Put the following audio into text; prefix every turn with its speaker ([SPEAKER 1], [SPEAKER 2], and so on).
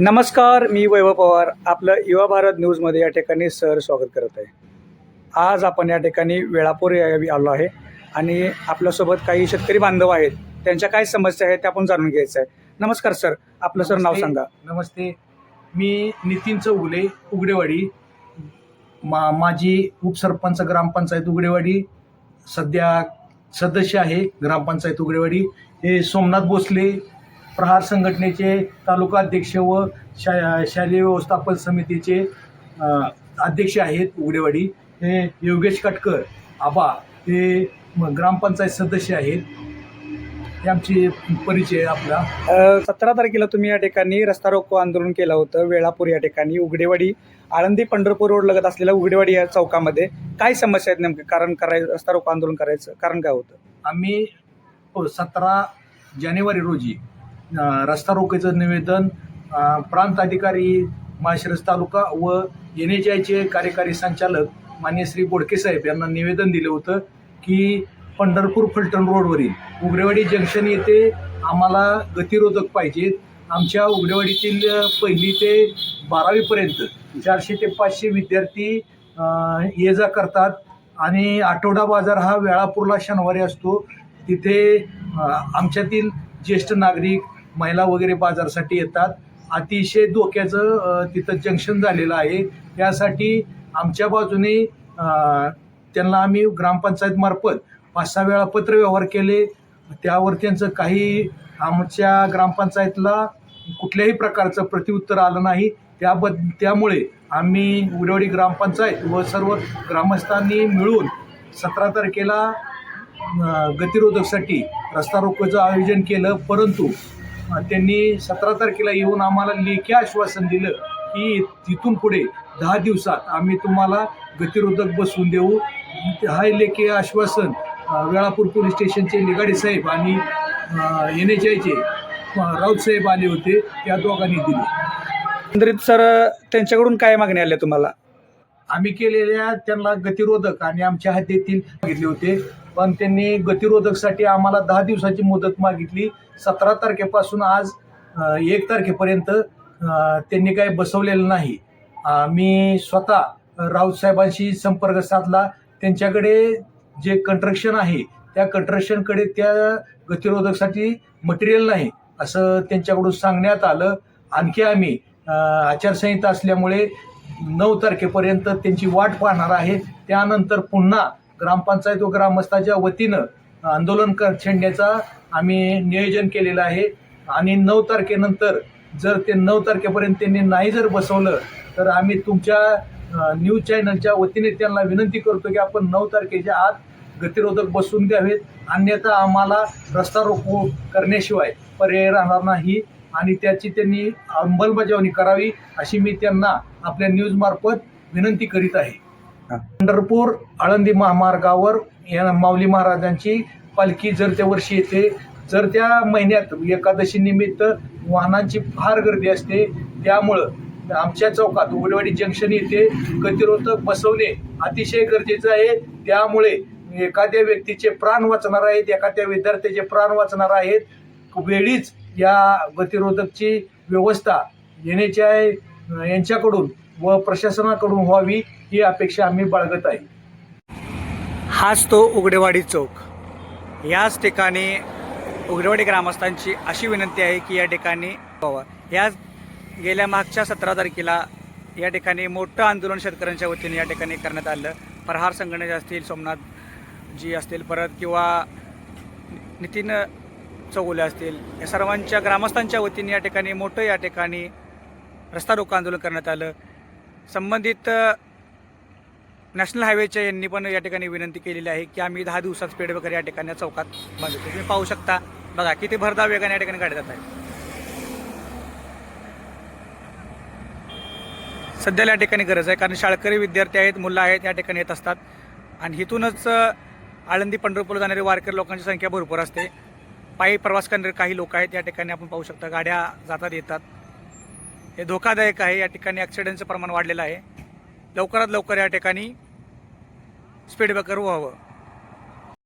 [SPEAKER 1] नमस्कार मी वैभव पवार. आपलं युवा भारत न्यूजमध्ये या ठिकाणी सर स्वागत करत आहे. आज आपण या ठिकाणी वेळापूर या गावी आलो आहे आणि आपल्यासोबत काही शेतकरी बांधव आहेत. त्यांच्या काय समस्या आहेत त्या आपण जाणून घ्यायचं आहे. नमस्कार सर. आपलं सर नाव. सांगा.
[SPEAKER 2] नमस्ते. मी नितीन चौगुले उगडेवाडी मा माझी उपसरपंच ग्रामपंचायत उगडेवाडी सध्या सदस्य आहे ग्रामपंचायत उगडेवाडी हे सोमनाथ भोसले प्रहार संघटनेचे तालुका अध्यक्ष व शा शालेय व्यवस्थापन समितीचे अध्यक्ष आहेत उगडेवाडी. हे योगेश कटकर आबा हे ग्रामपंचायत सदस्य आहेत. हे आमचे परिचय आपला.
[SPEAKER 1] सतरा तारखेला तुम्ही या ठिकाणी रस्ता रोको आंदोलन केलं होतं. वेळापूर या ठिकाणी उघडेवाडी आळंदी पंढरपूर रोड लगत असलेल्या उघडेवाडी या चौकामध्ये काय समस्या आहेत नेमके? कारण करायचं रस्ता रोको आंदोलन करायचं कारण काय होतं?
[SPEAKER 2] आम्ही सतरा जानेवारी रोजी रस्ता रोखेचं निवेदन प्रांत अधिकारी माळशिरस तालुका व एन एच आयचे कार्यकारी संचालक मान्य श्री बोडके साहेब यांना निवेदन दिलं होतं की पंढरपूर फलटण रोडवरील उगरेवाडी जंक्शन येथे आम्हाला गतिरोधक पाहिजेत आमच्या उगरेवाडीतील पहिली ते बारावीपर्यंत चारशे ते पाचशे विद्यार्थी ये जा करतात आणि आठवडा बाजार हा वेळापूरला शनिवारी असतो. तिथे आमच्यातील ज्येष्ठ नागरिक महिला वगैरे बाजारसाठी येतात. अतिशय धोक्याचं तिथं जंक्शन झालेलं आहे. त्यासाठी आमच्या बाजूने त्यांना आम्ही ग्रामपंचायतमार्फत पाच सहा वेळा पत्रव्यवहार केले. त्यावर त्यांचं काही आमच्या ग्रामपंचायतला कुठल्याही प्रकारचं प्रतिउत्तर आलं नाही. त्याबद त्यामुळे आम्ही उडवडी ग्रामपंचायत व सर्व ग्रामस्थांनी मिळून सतरा तारखेला गतिरोधकसाठी रस्ता रोकोचं आयोजन केलं. परंतु त्यांनी सतरा तारखेला येऊन आम्हाला लेखी आश्वासन दिलं की तिथून पुढे दहा दिवसात आम्ही तुम्हाला गतिरोधक बसवून देऊ. हा लेखी आश्वासन वेळापूर पोलीस स्टेशनचे निगाडे साहेब आणि एन एच आयचे राऊत साहेब आले होते. त्या दोघांनी दिले.
[SPEAKER 1] सर त्यांच्याकडून काय मागणी आल्या तुम्हाला?
[SPEAKER 2] आम्ही केलेल्या त्यांना गतिरोधक आणि आमच्या हद्दीतील मागितले होते. पण त्यांनी गतिरोधकसाठी आम्हाला दहा दिवसाची मुदत मागितली. सतरा तारखेपासून आज एक तारखेपर्यंत त्यांनी काही बसवलेलं नाही. मी स्वतः राऊत साहेबांशी संपर्क साधला. त्यांच्याकडे जे कंट्रक्शन आहे त्या कंट्रक्शनकडे त्या गतिरोधकसाठी मटेरियल नाही असं त्यांच्याकडून सांगण्यात आलं. आणखी आम्ही आचारसंहिता असल्यामुळे नऊ तारखेपर्यंत त्यांची वाट पाहणार आहे. त्यानंतर पुन्हा ग्रामपंचायत व ग्रामस्थाच्या वतीनं आंदोलन कर छेडण्याचा आम्ही नियोजन केलेलं आहे. आणि नऊ तारखेनंतर जर ते नऊ तारखेपर्यंत त्यांनी नाही जर बसवलं तर आम्ही तुमच्या न्यूज चॅनलच्या वतीने त्यांना विनंती करतो की आपण नऊ तारखेच्या आत गतिरोधक बसवून द्यावेत. अन्यथा आम्हाला रस्ता रोको करण्याशिवाय पर्याय राहणार नाही. आणि त्याची त्यांनी अंमलबजावणी करावी अशी मी त्यांना आपल्या न्यूजमार्फत विनंती करीत आहे. पंढरपूर आळंदी महामार्गावर या माऊली महाराजांची पालखी जर त्या वर्षी येते जर त्या महिन्यात एकादशी निमित्त वाहनांची फार गर्दी असते त्यामुळं आमच्या चौकात उघडवाडी जंक्शन येथे गतिरोधक बसवणे अतिशय गरजेचं आहे त्यामुळे एखाद्या व्यक्तीचे प्राण वाचणार आहेत एखाद्या विद्यार्थ्याचे प्राण वाचणार आहेत वेळीच या गतिरोधकची व्यवस्था येण्याच्या यांच्याकडून व प्रशासनाकडून व्हावी ही अपेक्षा आम्ही बाळगत आहे.
[SPEAKER 1] हाच तो उघडेवाडी चौक. याच ठिकाणी उघडेवाडी ग्रामस्थांची अशी विनंती आहे की या ठिकाणी व्हावा. या गेल्या मागच्या सतरा तारखेला या ठिकाणी मोठं आंदोलन शेतकऱ्यांच्या वतीने या ठिकाणी करण्यात आलं. प्रहार संघटनेचे असतील सोमनाथ जी असतील परत किंवा नितीन चौगुले असतील. या सर्वांच्या ग्रामस्थांच्या वतीने या ठिकाणी मोठं या ठिकाणी रस्ता रोको आंदोलन करण्यात आलं. संबंधित नॅशनल हायवेच्या यांनी पण या ठिकाणी विनंती केलेली आहे की आम्ही दहा दिवसात स्पीड वगैरे या ठिकाणी चौकात बांधतो तुम्ही पाहू शकता. बघा किती भरधाव वेगाने या ठिकाणी गाडी जात आहे सध्याला या ठिकाणी गरज आहे कारण शाळकरी विद्यार्थी आहेत मुलं आहेत या ठिकाणी येत असतात. आणि इथूनच आळंदी पंढरपूरला जाणारे वारकरी लोकांची संख्या भरपूर असते. पायी प्रवास करणारे काही लोक आहेत या ठिकाणी आपण पाहू शकता गाड्या जातात येतात. हे धोकादायक आहे या ठिकाणी ॲक्सिडेंटचं प्रमाण वाढलेलं आहे. लवकरात लवकर या ठिकाणी स्पीड ब्रेकर व्हावं.